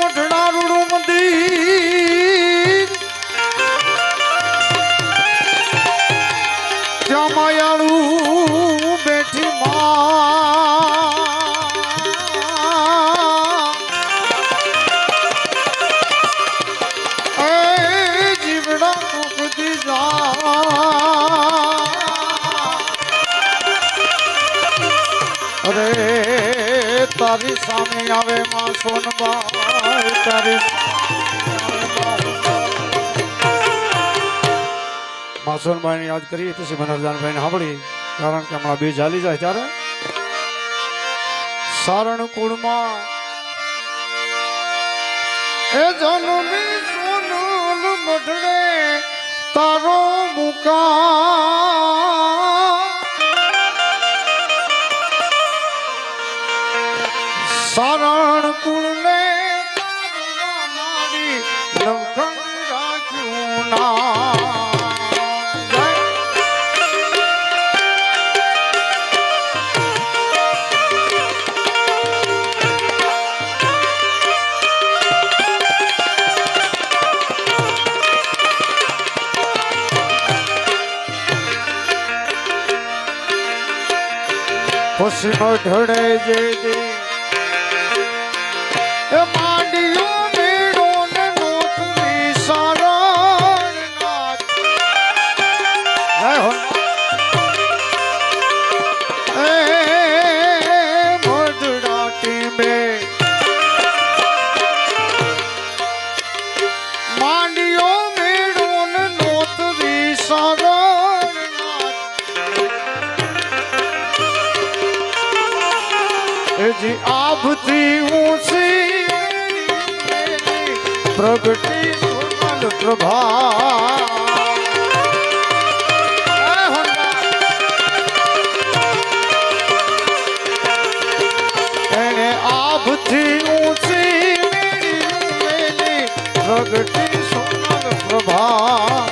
મઠડારૂડું મંદિર. ત્યાં માયાળું બેઠી માં. જીવડા કુકતી જા. અરે તારી સામે આવે, માં સોનબાઈ તારી માં યાદ કરીએ પછી મનોરજાનભાઈને સાંભળી કારણ કે હમણાં બીજ ચાલી જાય ત્યારે. સારણ કુળમાં એ મઢડે તારો મુકા પછી ઢળે જે માંડિયો નાથ જી આભથી ઊંચી પ્રગટી સુમન પ્રભા. એને આભથી ઊંચી પ્રગટી સુમન પ્રભા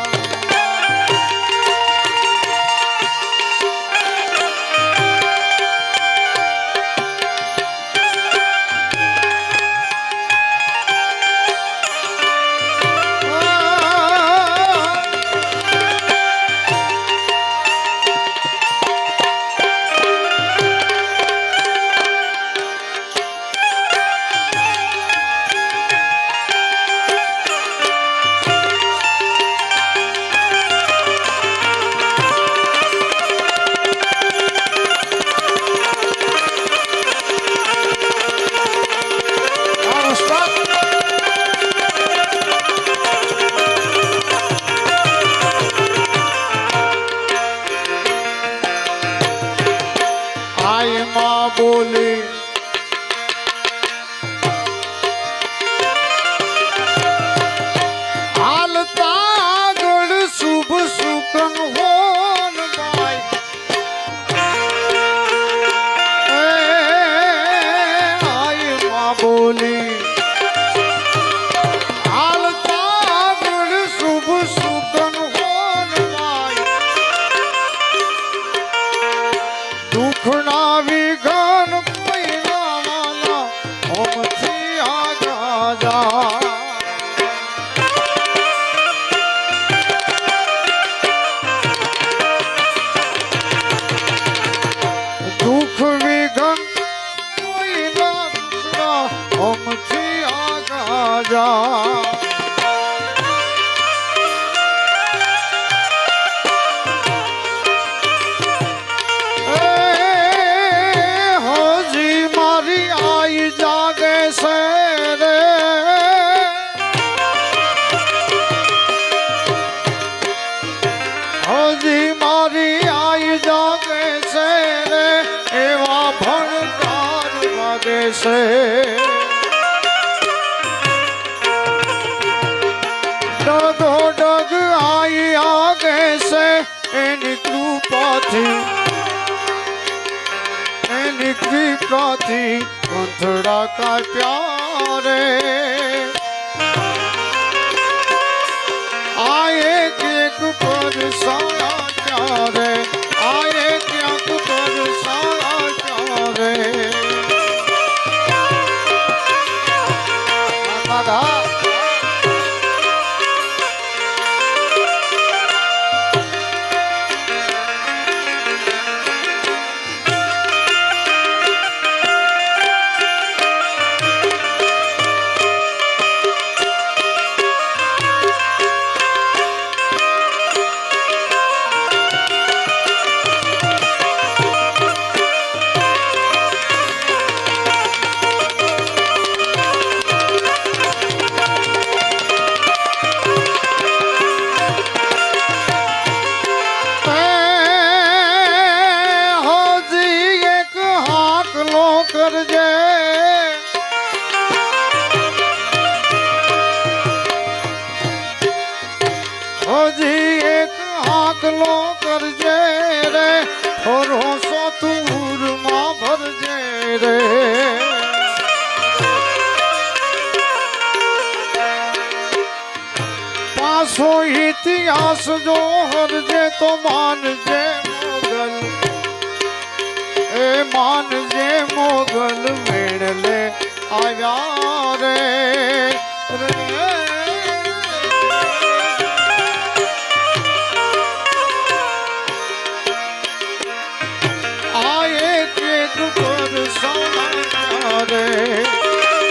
Kunavi વાગે છે. ડગો ડગ આઈ આગે છે એની કૃપાથી. એની કૃપાથી કંથડા કા પ્યારે આ એક એક પર સારા રે ભરોસો તુરમાં ભરજે રે. પાછો ઇતિહાસ જો હરજે તો માનજે મોગલ. એ માનજે મોગલ મેળલે આવ્યા રે.